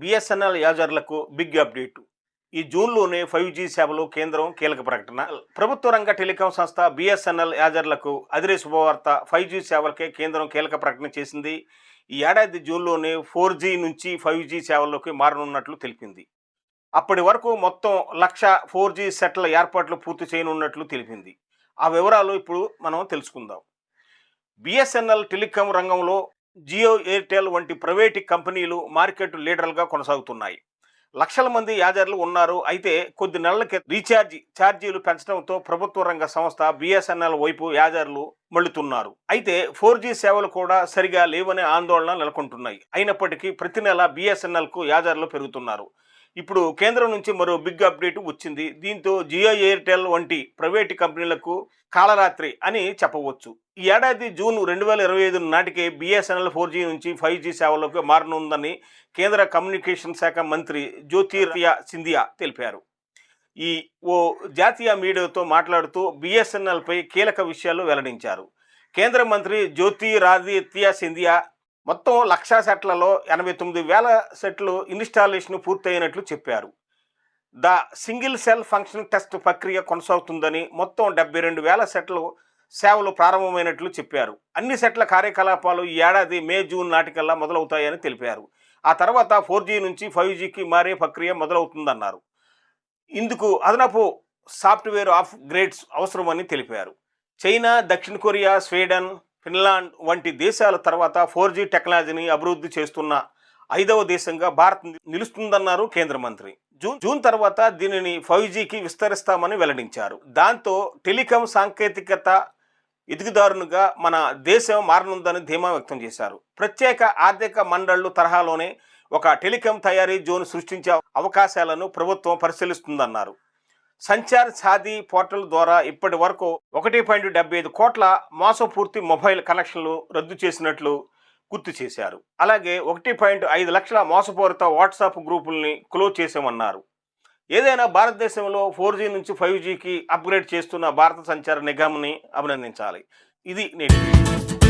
BSNL యాజర్లకు big update ఈ జూన్లోనే five G సేవలు కేంద్రం కీలక ప్రకటన. ప్రభుత్వ రంగ టెలికాం సంస్థ బిఎస్ఎన్ఎల్ యాజర్లకు అదిరే శుభవార్త. ఫైవ్ జీ సేవలకే కేంద్రం కీలక ప్రకటన చేసింది. ఈ ఏడాది జూన్లోనే ఫోర్ జీ నుంచి ఫైవ్ జీ సేవల్లోకి మారనున్నట్లు తెలిపింది. అప్పటి వరకు మొత్తం లక్ష ఫోర్ జీ సెట్ల ఏర్పాట్లు పూర్తి చేయనున్నట్లు తెలిపింది. ఆ వివరాలు ఇప్పుడు మనం తెలుసుకుందాం. బిఎస్ఎన్ఎల్ టెలికాం రంగంలో జియో ఎయిర్టెల్ వంటి ప్రైవేటు కంపెనీలు మార్కెట్ లీడర్లుగా కొనసాగుతున్నాయి. లక్షల మంది యాజర్లు ఉన్నారు. అయితే కొద్ది నెలలకి రీఛార్జ్ ఛార్జీలు పెంచడంతో ప్రభుత్వ రంగ సంస్థ బిఎస్ఎన్ఎల్ వైపు యాజర్లు మళ్ళుతున్నారు. అయితే ఫోర్ జీ సేవలు కూడా సరిగా లేవనే ఆందోళన నెలకొంటున్నాయి. అయినప్పటికీ ప్రతి నెల బిఎస్ఎన్ఎల్కు యాజర్లు పెరుగుతున్నారు. ఇప్పుడు కేంద్రం నుంచి మరో బిగ్ అప్డేట్ వచ్చింది. దీంతో జియో ఎయిర్టెల్ వంటి ప్రైవేటు కంపెనీలకు కాలరాత్రి అని చెప్పవచ్చు. ఈ ఏడాది జూన్ రెండు వేల ఇరవై ఐదు నాటికే బిఎస్ఎన్ఎల్ ఫోర్ జీ నుంచి ఫైవ్ జీ సేవలకు మారనుందని కేంద్ర కమ్యూనికేషన్ శాఖ మంత్రి జ్యోతిర్య సింధియా తెలిపారు. ఈ ఓ జాతీయ మీడియాతో మాట్లాడుతూ బిఎస్ఎన్ఎల్పై కీలక విషయాలు వెల్లడించారు. కేంద్ర మంత్రి జ్యోతిరాదిత్య సింధియా మొత్తం లక్షా సెట్లలో ఎనభై తొమ్మిది వేల సెట్లు ఇన్స్టాలేషన్ పూర్తయినట్లు చెప్పారు. The single cell function test ప్రక్రియ కొనసాగుతుందని మొత్తం డెబ్బై రెండు వేల సెట్లు సేవలు ప్రారంభమైనట్లు చెప్పారు. అన్ని సెట్ల కార్యకలాపాలు ఈ ఏడాది మే జూన్ నాటికల్లా మొదలవుతాయని తెలిపారు. ఆ తర్వాత ఫోర్ జీ నుంచి ఫైవ్ జీకి మారే ప్రక్రియ మొదలవుతుందన్నారు. ఇందుకు అదనపు సాఫ్ట్వేర్ ఆఫ్ గ్రేడ్స్ అవసరమని తెలిపారు. చైనా దక్షిణ కొరియా స్వీడన్ ఫిన్లాండ్ వంటి దేశాల తర్వాత ఫోర్ జీ టెక్నాలజీని అభివృద్ధి చేస్తున్న ఐదవ దేశంగా భారత్ నిలుస్తుందన్నారు కేంద్ర మంత్రి. జూన్ జూన్ తర్వాత దీనిని ఫైవ్ జీకి విస్తరిస్తామని వెల్లడించారు. దాంతో టెలికాం సాంకేతికత ఎదుగుదారునుగా మన దేశం మారనుందని ధీమా వ్యక్తం చేశారు. ప్రత్యేక ఆర్థిక మండళ్ళు తరహాలోనే ఒక టెలికాం తయారీ జోన్ సృష్టించే అవకాశాలను ప్రభుత్వం పరిశీలిస్తుందన్నారు. సంచార్ సాది పోర్టల్ ద్వారా ఇప్పటి వరకు ఒకటి పాయింట్ డెబ్బై ఐదు కోట్ల మోసపూర్తి మొబైల్ కనెక్షన్లు రద్దు చేసినట్లు గుర్తు చేశారు. అలాగే ఒకటి పాయింట్ ఐదు లక్షల మోసపూరిత వాట్సాప్ గ్రూపుల్ని క్లోజ్ చేసామన్నారు ఏదైనా భారతదేశంలో ఫోర్ జీ నుంచి ఫైవ్ జీకి అప్గ్రేడ్ చేస్తున్న భారత సంచార నిగమ్ని అభినందించాలి. ఇది నేను